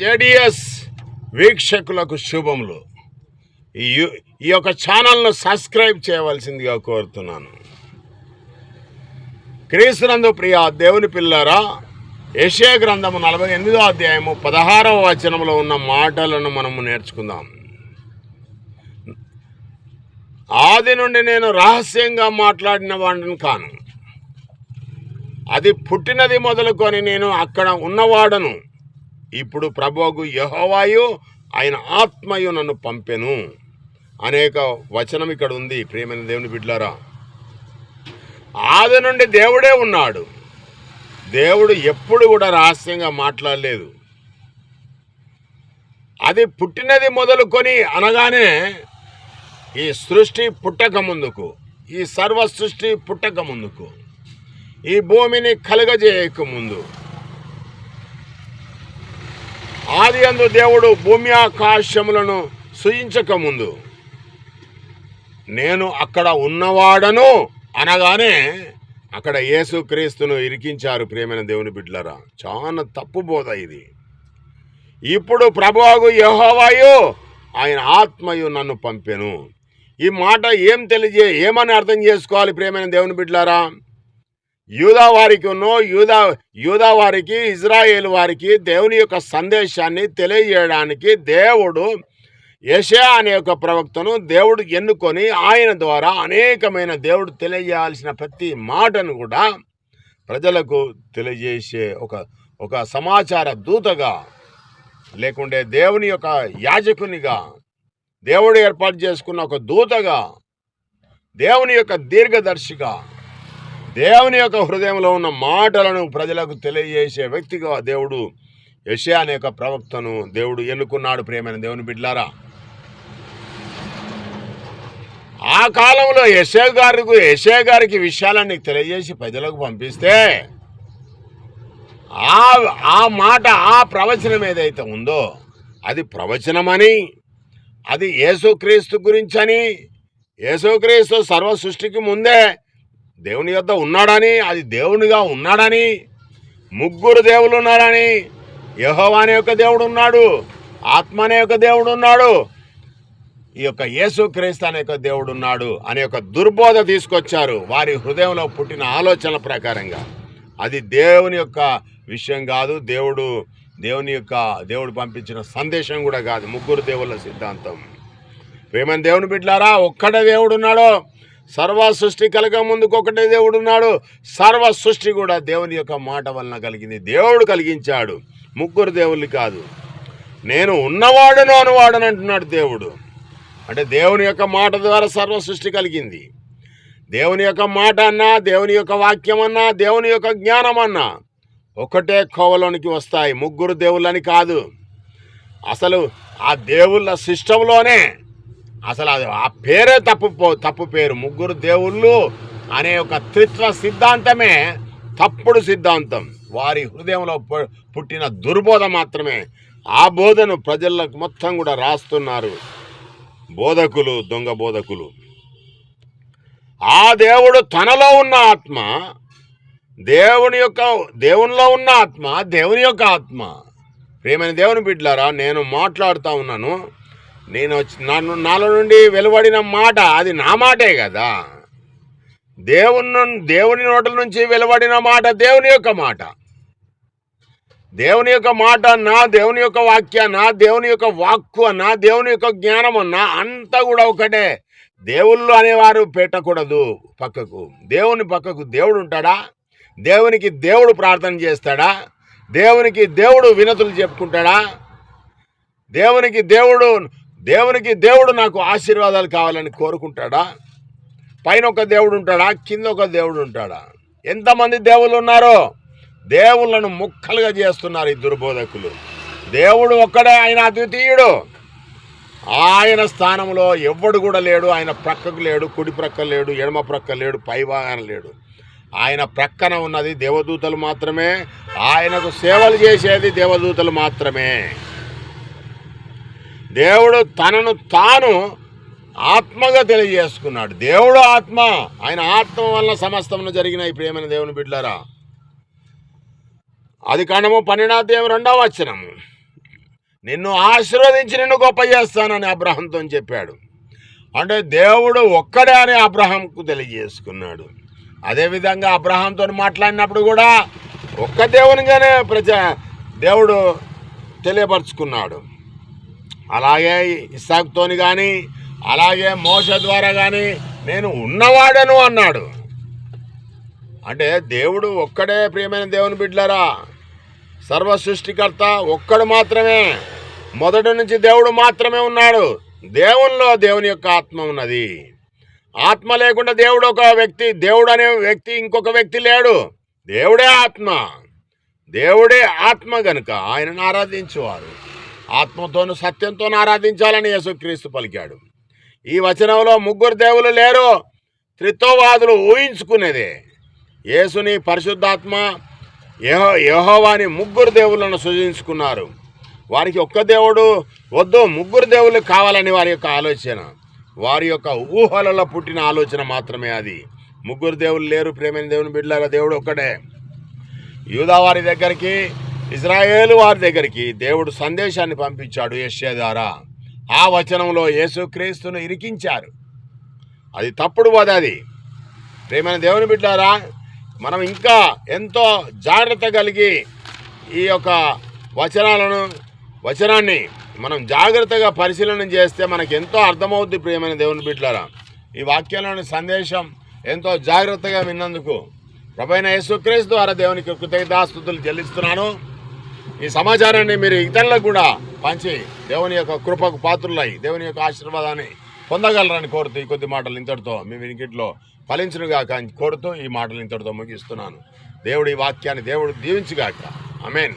JDS వీక్షకులకు శుభములు. ఈ ఈ యొక్క ఛానల్ను సబ్స్క్రైబ్ చేయవలసిందిగా కోరుతున్నాను. క్రీస్తునందు ప్రియ దేవుని పిల్లారా యెషయా గ్రంథము నలభై ఎనిమిదో అధ్యాయము పదహారవ వచనంలో ఉన్న మాటలను మనము నేర్చుకుందాం. ఆది నుండి నేను రహస్యంగా మాట్లాడిన వాడిని కాను. అది పుట్టినది మొదలుకొని నేను అక్కడ ఉన్నవాడను. ఇప్పుడు ప్రభువుకు యహోవాయు ఆయన ఆత్మయు నన్ను పంపెను. అనేక వచనం ఇక్కడ ఉంది ప్రియమైన దేవుని బిడ్లారా. ఆది నుండి దేవుడే ఉన్నాడు. దేవుడు ఎప్పుడు కూడా రహస్యంగా మాట్లాడలేదు. అది పుట్టినది మొదలుకొని అనగానే ఈ సృష్టి పుట్టక ముందుకు ఈ సర్వ సృష్టి పుట్టక ముందుకు ఈ భూమిని కలుగజేయక ముందు ఆది అందు దేవుడు భూమి ఆకాశములను సృజించక ముందు నేను అక్కడ ఉన్నవాడను అనగానే అక్కడ యేసుక్రీస్తును ఇరికించారు ప్రేమైన దేవుని బిడ్డలరా. చాలా తప్పు బోధ ఇది. ఇప్పుడు ప్రభువాగు యెహోవాయు ఆయన ఆత్మయు నన్ను పంపెను. ఈ మాట ఏం తెలియజే ఏమని అర్థం చేసుకోవాలి ప్రేమైన దేవుని బిడ్డలారా? యూదా వారికి ఉన్నో యూదా యూదా వారికి ఇజ్రాయేల్ వారికి దేవుని యొక్క సందేశాన్ని తెలియజేయడానికి దేవుడు యషయా అనే ఒక ప్రవక్తను దేవుడు ఎన్నుకొని ఆయన ద్వారా అనేకమైన దేవుడు తెలియజేయాల్సిన ప్రతి మాటను కూడా ప్రజలకు తెలియజేసే ఒక ఒక సమాచార దూతగా లేకుంటే దేవుని యొక్క యాజకునిగా దేవుడు ఏర్పాటు చేసుకున్న ఒక దూతగా దేవుని యొక్క దీర్ఘదర్శిగా దేవుని యొక్క హృదయంలో ఉన్న మాటలను ప్రజలకు తెలియజేసే వ్యక్తిగా దేవుడు యెషయా అనే ఒక ప్రవక్తను దేవుడు ఎన్నుకున్నాడు ప్రేమైన దేవుని బిడ్లారా ఆ కాలంలో యశే గారికి యశే గారికి విషయాలన్నీ తెలియజేసి ప్రజలకు పంపిస్తే ఆ ఆ మాట ఆ ప్రవచనం ఏదైతే ఉందో అది ప్రవచనమని అది యేసుక్రీస్తు గురించని యేసుక్రీస్తు సర్వ సృష్టికి ముందే దేవుని యొద్ద ఉన్నాడని అది దేవునిగా ఉన్నాడని ముగ్గురు దేవులు ఉన్నారని యెహోవా అనే ఒక దేవుడు ఉన్నాడు ఆత్మ అనే ఒక దేవుడు ఉన్నాడు ఈ యొక్క యేసుక్రీస్తు అనే ఒక దేవుడు ఉన్నాడు అనే ఒక దుర్బోధ తీసుకొచ్చారు. వారి హృదయంలో పుట్టిన ఆలోచనల ప్రకారంగా. అది దేవుని యొక్క విషయం కాదు దేవుడు దేవుని యొక్క దేవుడు పంపించిన సందేశం కూడా కాదు ముగ్గురు దేవుళ్ళ సిద్ధాంతం. ప్రేమని దేవుని బిడ్డారా ఒక్కడ దేవుడు ఉన్నాడో సర్వ సృష్టి కలగ ముందుకు ఒకటే దేవుడు ఉన్నాడు సర్వ సృష్టి కూడా దేవుని యొక్క మాట వలన కలిగింది. దేవుడు కలిగించాడు. ముగ్గురు దేవుళ్ళు కాదు. నేను ఉన్నవాడును అనువాడని అంటున్నాడు దేవుడు. అంటే దేవుని యొక్క మాట ద్వారా సర్వ సృష్టి కలిగింది. దేవుని యొక్క మాట అన్నా దేవుని యొక్క వాక్యం అన్నా దేవుని యొక్క జ్ఞానం అన్నా ఒకటే కోవలోనికి వస్తాయి. ముగ్గురు దేవుళ్ళని కాదు. అసలు ఆ దేవుళ్ళ సిస్టంలోనే అసలు అది ఆ పేరే తప్పు పో- తప్పు పేరు. ముగ్గురు దేవుళ్ళు అనే ఒక త్రిత్వ సిద్ధాంతమే తప్పుడు సిద్ధాంతం. వారి హృదయంలో పు- పుట్టిన దుర్బోధ మాత్రమే. ఆ బోధను ప్రజలకు మొత్తం కూడా రాస్తున్నారు బోధకులు దొంగ బోధకులు. ఆ దేవుడు తనలో ఉన్న ఆత్మ దేవుని యొక్క దేవునిలో ఉన్న ఆత్మ దేవుని యొక్క ఆత్మ. ప్రేమైన దేవుని బిడ్డలారా నేను మాట్లాడుతూ ఉన్నాను. నేను వచ్చి- నన్ను నాలో నుండి వెలువడిన మాట అది నా మాటే కదా. దేవుని దేవుని నోటల నుంచి వెలువడిన మాట దేవుని యొక్క మాట. దేవుని యొక్క మాట నా దేవుని యొక్క వాక్య దేవుని యొక్క వాక్కు అన్నా దేవుని యొక్క జ్ఞానం అన్నా అంతా కూడా ఒకటే. దేవుళ్ళు అనేవారు పెట్టకూడదు పక్కకు. దేవుని పక్కకు దేవుడు ఉంటాడా? దేవునికి దేవుడు ప్రార్థన చేస్తాడా? దేవునికి దేవుడు వినతులు చెప్పుకుంటాడా? దేవునికి దేవుడు దేవునికి దేవుడు నాకు ఆశీర్వాదాలు కావాలని కోరుకుంటాడా? పైన ఒక దేవుడు ఉంటాడా? కింద ఒక దేవుడు ఉంటాడా? ఎంతమంది దేవుళ్ళు ఉన్నారో దేవుళ్ళను ముక్కలుగా చేస్తున్నారు ఈ దుర్బోధకులు. దేవుడు ఒక్కడే ఆయన అద్వితీయుడు. ఆయన స్థానంలో ఎవ్వడు కూడా లేడు ఆయన ప్రక్కకు లేడు కుడి ప్రక్క లేడు ఎడమ ప్రక్క లేడు పైభాగాన లేడు. ఆయన ప్రక్కన ఉన్నది దేవదూతలు మాత్రమే ఆయనకు సేవలు చేసేది దేవదూతలు మాత్రమే. దేవుడు తనను తాను ఆత్మగా తెలియజేసుకున్నాడు. దేవుడు ఆత్మ. ఆయన ఆత్మ వల్ల సమస్తమును జరిగిన ఈ ప్రేమైన దేవుని బిడ్లారా అది కాండము పన్నెండాధ్యాయం రెండవ వచనము. నిన్ను ఆశీర్వదించి నిన్ను గొప్ప చేస్తానని అబ్రహంతో చెప్పాడు. అంటే దేవుడు ఒక్కడే అని అబ్రహంకు తెలియజేసుకున్నాడు. అదేవిధంగా అబ్రహంతో మాట్లాడినప్పుడు కూడా ఒక్క దేవునిగానే ప్రజ దేవుడు తెలియపరుచుకున్నాడు. అలాగే ఇస్సాక్తోని కానీ అలాగే మోస ద్వారా కానీ నేను ఉన్నవాడను అన్నాడు. అంటే దేవుడు ఒక్కడే ప్రియమైన దేవుని బిడ్డలారా సర్వ సృష్టికర్త ఒక్కడు మాత్రమే మొదటి నుంచి దేవుడు మాత్రమే ఉన్నాడు. దేవునిలో దేవుని యొక్క ఆత్మ ఉన్నది. ఆత్మ లేకుండా దేవుడు ఒక వ్యక్తి దేవుడు అనే వ్యక్తి ఇంకొక వ్యక్తి లేడు. దేవుడే ఆత్మ. దేవుడే ఆత్మ గనుక ఆయనను ఆరాధించేవారు. ఆత్మతోను సత్యంతోను ఆరాధించాలని యేసుక్రీస్తు పలికాడు. ఈ వచనంలో ముగ్గురు దేవులు లేరు త్రిత్వవాదులు ఊహించుకునేదే. యేసుని పరిశుద్ధాత్మ యహో యహోవాని ముగ్గురు దేవుళ్ళను సృజించుకున్నారు. వారికి ఒక్క దేవుడు వద్దు ముగ్గురు దేవుళ్ళు కావాలని వారి యొక్క ఆలోచన. వారి యొక్క ఊహలలో పుట్టిన ఆలోచన మాత్రమే అది. ముగ్గురు దేవుళ్ళు లేరు ప్రేమైన దేవుని బిడ్డలారా దేవుడు ఒక్కడే. యూదా వారి దగ్గరికి ఇజ్రాయేలు వారి దగ్గరికి దేవుడు సందేశాన్ని పంపించాడు యశ్య ద్వారా. ఆ వచనంలో యేసుక్రీస్తును ఇరికించారు. అది తప్పుడు బోధ అది. ప్రేమైన దేవుని బిడ్డారా మనం ఇంకా ఎంతో జాగ్రత్త కలిగి ఈ యొక్క వచనాలను వచనాన్ని మనం జాగ్రత్తగా పరిశీలన చేస్తే మనకు ఎంతో అర్థమవుద్ది ప్రియమైన దేవుని బిడ్డలారా ఈ వాక్యంలోని సందేశం ఎంతో జాగ్రత్తగా విన్నందుకు. ప్రభైన యేసుక్రీస్తు ద్వారా దేవునికి కృతజ్ఞతాస్తుతులు చెల్లిస్తున్నాను. ఈ సమాచారాన్ని మీరు ఇతరులకు కూడా పంచి దేవుని యొక్క కృపకు పాత్రులై దేవుని యొక్క ఆశీర్వాదాన్ని పొందగలరని కోరుతూ ఈ కొద్ది మాటలు ఇంతటితో మీ వినికిట్లో ఫలించునుగాక అని కోరుతూ ఈ మాటలు ఇంతటితో ముగిస్తున్నాను. దేవుడి వాక్యాన్ని దేవుడు దీవించుగాక. అమేన్